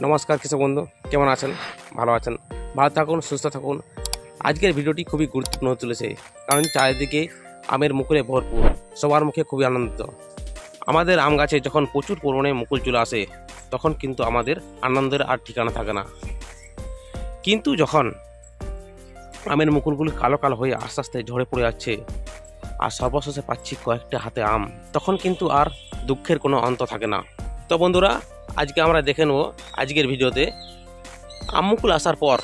নমস্কার কৃষক বন্ধু, কেমন আছেন? ভালো আছেন? ভালো থাকুন, সুস্থ থাকুন। আজকের ভিডিওটি খুবই গুরুত্বপূর্ণ হতে চলেছে, কারণ চারিদিকে আমের মুকুলে ভরপুর, সবার মুখে খুবই আনন্দিত। আমাদের আম গাছে যখন প্রচুর পরিমাণে মুকুল চলে আসে, তখন কিন্তু আমাদের আনন্দের আর ঠিকানা থাকে না। কিন্তু যখন আমের মুকুলগুলি কালো কালো হয়ে আস্তে আস্তে ঝরে পড়ে যাচ্ছে, আর সর্বশেষে পাচ্ছি কয়েকটা হাতে আম, তখন কিন্তু আর দুঃখের কোনো অন্ত থাকে না। তো বন্ধুরা আজকে আমরা দেখে নেব আজকের ভিডিওতে আমুকুল আসার পর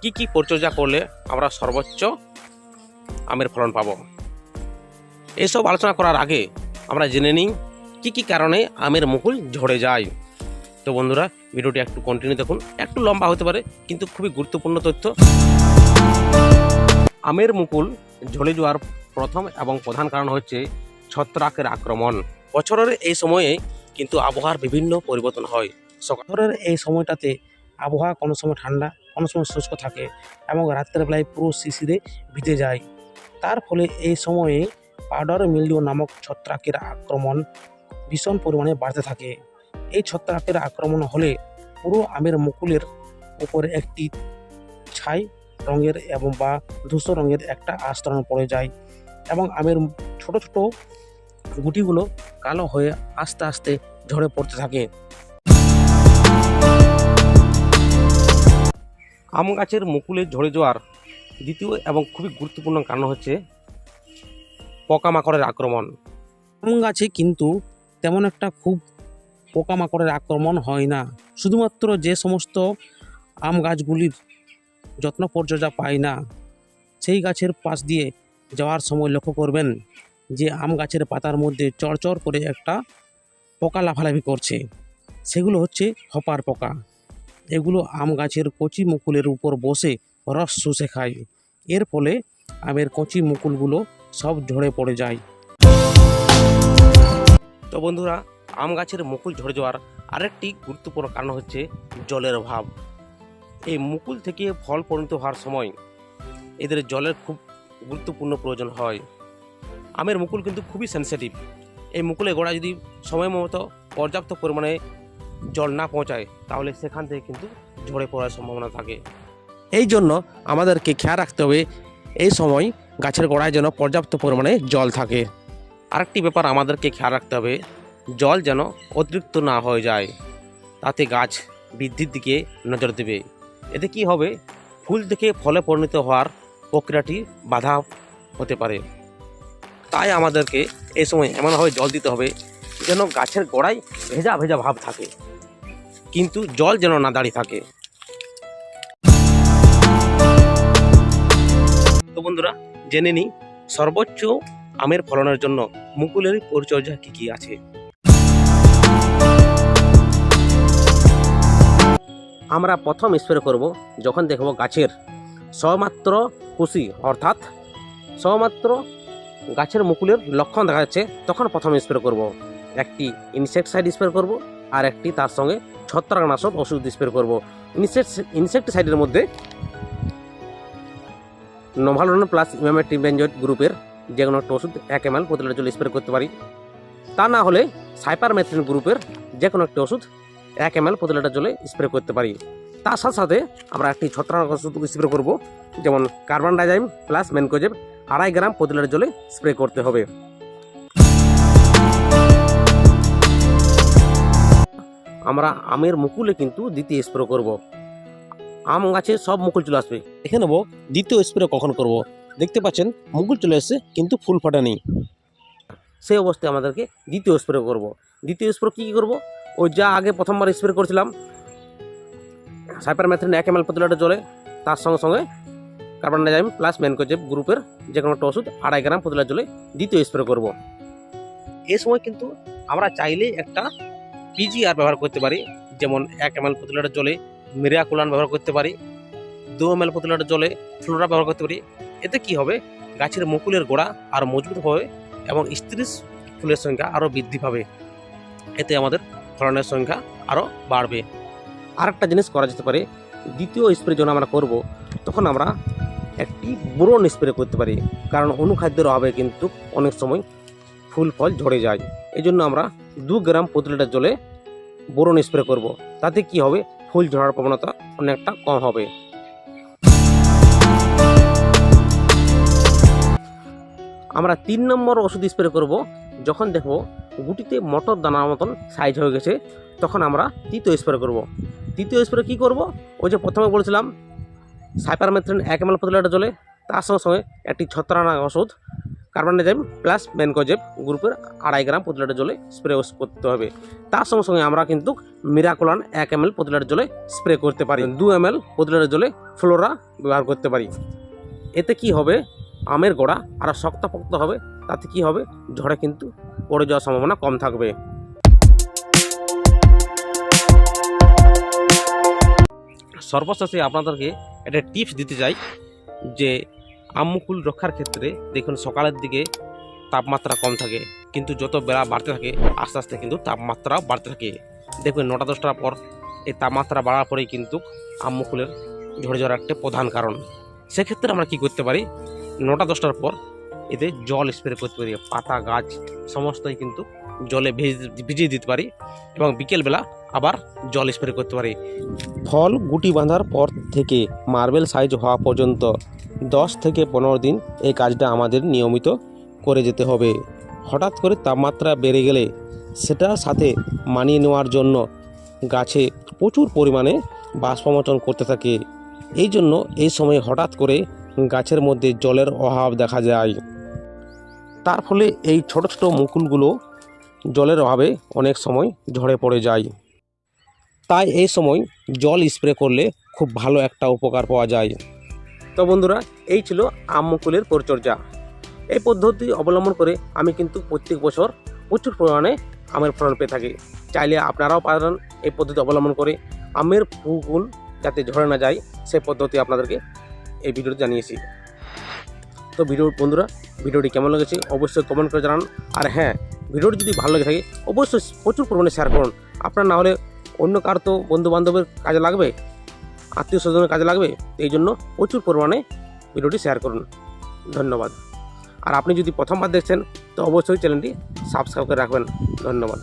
কি কি পরিচর্যা করলে আমরা সর্বোচ্চ আমের ফলন পাব। এসব আলোচনা করার আগে আমরা জেনে নিই কি কি কারণে আমের মুকুল ঝরে যায়। তো বন্ধুরা, ভিডিওটি একটু কন্টিনিউ দেখুন। একটু লম্বা হতে পারে, কিন্তু খুবই গুরুত্বপূর্ণ তথ্য। আমের মুকুল ঝরে যাওয়ার প্রথম এবং প্রধান কারণ হচ্ছে ছত্রাকের আক্রমণ। বছরের এই সময়ে কিন্তু আবহাওয়ার বিভিন্ন পরিবর্তন হয়। সকালের এই সময়টাতে আবহাওয়া কোনো সময় ঠান্ডা, কোনো সময় শুষ্ক থাকে এবং রাত্রের বেলায় পুরো শিশিরে ভিজে যায়। তার ফলে এই সময়ে পাউডার মিলিও নামক ছত্রাকের আক্রমণ ভীষণ পরিমাণে বাড়তে থাকে। এই ছত্রাকের আক্রমণ হলে পুরো আমের মুকুলের উপরে একটি ছাই রঙের এবং বা ধূসর রঙের একটা আস্তরণ পড়ে যায় এবং আমের ছোট ছোট গুটিগুলো কালো হয়ে আস্তে আস্তে ঝরে পড়তে থাকে। আম গাছের মুকুলে ঝরে যাওয়ার দ্বিতীয় এবং খুবই গুরুত্বপূর্ণ কারণ হচ্ছে পোকামাকড়ের আক্রমণ। আম গাছে কিন্তু তেমন একটা খুব পোকামাকড়ের আক্রমণ হয় না। শুধুমাত্র যে সমস্ত আম গাছগুলির যত্ন পরিচর্যা পায় না, সেই গাছের পাশ দিয়ে যাওয়ার সময় লক্ষ্য করবেন। যে আম গাছের পাতার মধ্যে চড়চড় করে একটা পোকা লাফালাফি করছে। সেগুলো হচ্ছে হপার পোকা। এগুলো আম গাছের কচি মুকুলের উপর বসে রস শুষে খায়। এর ফলে আমের কচি মুকুলগুলো সব ঝরে পড়ে যায়। তো বন্ধুরা, আম গাছের মুকুল ঝরে যাওয়ার আরেকটি গুরুত্বপূর্ণ কারণ হচ্ছে জলের অভাব। এই মুকুল থেকে ফল পরিণত হওয়ার সময় এদের জলের খুব গুরুত্বপূর্ণ প্রয়োজন হয়। আমের মুকুল কিন্তু খুবই সেন্সিটিভ এই মুকুলের গোড়া যদি সময় মতো পর্যাপ্ত পরিমাণে জল না পৌঁছায়, তাহলে সেখান থেকে কিন্তু ঝরে পড়ার সম্ভাবনা থাকে। এই জন্য আমাদেরকে খেয়াল রাখতে হবে, এই সময় গাছের গোড়ায় যেন পর্যাপ্ত পরিমাণে জল থাকে। আরেকটি ব্যাপার আমাদেরকে খেয়াল রাখতে হবে, জল যেন অতিরিক্ত না হয়ে যায়, তাতে গাছ বৃদ্ধির দিকে নজর দেবে। এতে কি হবে? ফুল থেকে ফলে পরিণত হওয়ার প্রক্রিয়াটি বাধা হতে পারে। তাই আমাদেরকে এই সময় এমনভাবে জল দিতে হবে যেন গাছের গোড়ায় ভেজা ভেজা ভাব থাকে। কিন্তু জল যেন না দাঁড়িয়ে থাকে। তো বন্ধুরা, জেনে নিই, সর্বোচ্চ আমের ফলনের জন্য মুকুলের পরিচর্যা কি কি আছে? আমরা প্রথম স্প্রে করব যখন দেখব গাছের সমাত্র কুশি, অর্থাৎ সমাত্র গাছের মুকুলের লক্ষণ দেখা যাচ্ছে, তখন প্রথম স্প্রে করব। একটি ইনসেক্টিসাইড স্প্রে করব, আর একটি তার সঙ্গে ছত্রাকনাশক ওষুধ স্প্রে করব। ইনসেক্ট ইনসেক্টিসাইডের মধ্যে নোভালন প্লাস ইমামেটিবেঞ্জয়েড গ্রুপের যে কোনো একটা ওষুধ এক এম এল প্রতি লিটার জল স্প্রে করতে পারি। তা না হলে সাইপারমেথ্রিন গ্রুপের যে কোনো একটি ওষুধ এক এম এল প্রতি লিটার জলে স্প্রে করতে পারি। তার সাথে সাথে আমরা একটি ছত্রাক ওষুধ স্প্রে করব, যেমন কার্বন ডাইজাইম প্লাস মেনকোজেব আড়াই গ্রাম প্রতি লিটার জলে স্প্রে করতে হবে। আমরা আমের মুকুলে কিন্তু দ্বিতীয় স্প্রে করব। আম গাছে সব মুকুল চলে আসবে। দেখে নেব দ্বিতীয় স্প্রে কখন করব? দেখতে পাচ্ছেন মুকুল চলে এসেছে কিন্তু ফুল ফাটা নেই। সেই অবস্থায় আমাদেরকে দ্বিতীয় স্প্রে করব। দ্বিতীয় স্প্রে কী কী করব? ওই যা আগে প্রথমবার স্প্রে করেছিলাম সাইপারমেথ্রিন এক এম এল প্রতি লিটার জলে তার সঙ্গে সঙ্গে কার্বন ডাইজাইম প্লাস ম্যানকোজেব গ্রুপের যে কোনো একটা ওষুধ আড়াই গ্রাম প্রতি লিটার জলে দ্বিতীয় স্প্রে করব। এই সময় কিন্তু আমরা চাইলে একটা পিজিআর ব্যবহার করতে পারি, যেমন এক এম এল প্রতি লিটার জলে মিরিয়াকুলান ব্যবহার করতে পারি, দু এম এল প্রতি লিটার জলে ফ্লোরা ব্যবহার করতে পারি। এতে কি হবে? গাছের মুকুলের গোড়া আরও মজবুত হবে এবং স্ত্রী ফুলের সংখ্যা আরও বৃদ্ধি পাবে। এতে আমাদের ফলনের সংখ্যা আরও বাড়বে। আরেকটা জিনিস করা যেতে পারে, দ্বিতীয় স্প্রে যখন আমরা করব, তখন আমরা একটি বোরন স্প্রে করতে পারি। কারণ অনুখাদ্যের অভাবে কিন্তু অনেক সময় ফুল ফল ঝরে যায়। এই জন্য আমরা দু গ্রাম প্রতি লিটার জলে বোরন স্প্রে করব। তাতে কি হবে? ফুল ঝরার প্রবণতা অনেকটা কম হবে। আমরা তিন নম্বর ওষুধ স্প্রে করব। যখন দেখব গুটিতে মটর দানার মতন সাইজ হয়ে গেছে, তখন আমরা তৃতীয় স্প্রে করব। তৃতীয় স্প্রে কী করব? ওই যে প্রথমে বলেছিলাম সাইপারমেথ্রিন এক এম এল প্রতি লিটার জলে, তার সঙ্গে সঙ্গে একটি ছত্রানা ওষুধ কার্বনডাইজাম প্লাস ম্যানকোজেব গ্রুপের আড়াই গ্রাম প্রতি লিটার জলে স্প্রে করতে হবে। তার সঙ্গে সঙ্গে আমরা কিন্তু মিরাকুলান এক এম এল প্রতি লিটার জলে স্প্রে করতে পারি। দু এম এল প্রতি লিটার জলে ফ্লোরা ব্যবহার করতে পারি। এতে কি হবে? আমের গোড়া আরও শক্তপোক্ত হবে, তাতে কি হবে? ঝড়ে কিন্তু পড়ে যাওয়ার সম্ভাবনা কম থাকবে। সর্বশেষে আপনাদেরকে একটা টিপস দিতে চাই যে আমুকুল রক্ষার ক্ষেত্রে দেখুন সকালের দিকে তাপমাত্রা কম থাকে, কিন্তু যত বেলা বাড়তে থাকে, আস্তে আস্তে কিন্তু তাপমাত্রাও বাড়তে থাকে। দেখবেন নটা দশটার পর এই তাপমাত্রা বাড়ার পরেই কিন্তু আমুকুলের ঝরে যাওয়ার একটা প্রধান কারণ। সেক্ষেত্রে আমরা কি করতে পারি? নটা দশটার পর এতে জল স্প্রে করতে পারি, পাতা, গাছ, সমস্তই কিন্তু জলে ভিজ- ভিজিয়ে দিতে পারি এবং বিকেলবেলা আবার জল স্প্রে করতে পারি। ফল, গুটি বাঁধার পর থেকে মার্বেল সাইজ হওয়া পর্যন্ত দশ থেকে পনেরো দিন এই কাজটা আমাদের নিয়মিত করে যেতে হবে। হঠাৎ করে তাপমাত্রা বেড়ে গেলে সেটার সাথে মানিয়ে নেওয়ার জন্য গাছে প্রচুর পরিমাণে বাষ্পমোচন করতে থাকে। এই জন্য এই সময় হঠাৎ করে গাছের মধ্যে জলের অভাব দেখা যায়। তার ফলে এই ছোট ছোট মুকুলগুলো জলের অভাবে অনেক সময় ঝরে পড়ে যায়। তাই এই সময় জল স্প্রে করলে খুব ভালো একটা উপকার পাওয়া যায়। তো বন্ধুরা, এই ছিল আম মুকুলের পরিচর্যা। এই পদ্ধতি অবলম্বন করে আমি কিন্তু প্রত্যেক বছর প্রচুর পরিমাণে আমের ফলন পেয়ে থাকি। চাইলে আপনারাও পারেন এই পদ্ধতি অবলম্বন করে আমের ফুল যাতে ঝরে না যায়, সেই পদ্ধতি আপনাদেরকে এই ভিডিওতে জানিয়েছি। তো ভিডিও বন্ধুরা, ভিডিওটি কেমন লেগেছে অবশ্যই কমেন্ট করে জানান। আর হ্যাঁ ভিডিওটি যদি ভালো লাগে থাকে, অবশ্যই প্রচুর পরিমাণে শেয়ার করুন। আপনার না হলে অন্য কার তো বন্ধুবান্ধবের কাজে লাগবে আত্মীয় স্বজনের কাজে লাগবে, এই জন্য প্রচুর পরিমাণে ভিডিওটি শেয়ার করুন। ধন্যবাদ। আর আপনি যদি প্রথমবার দেখছেন, তো অবশ্যই চ্যানেলটি সাবস্ক্রাইব করে রাখবেন। ধন্যবাদ।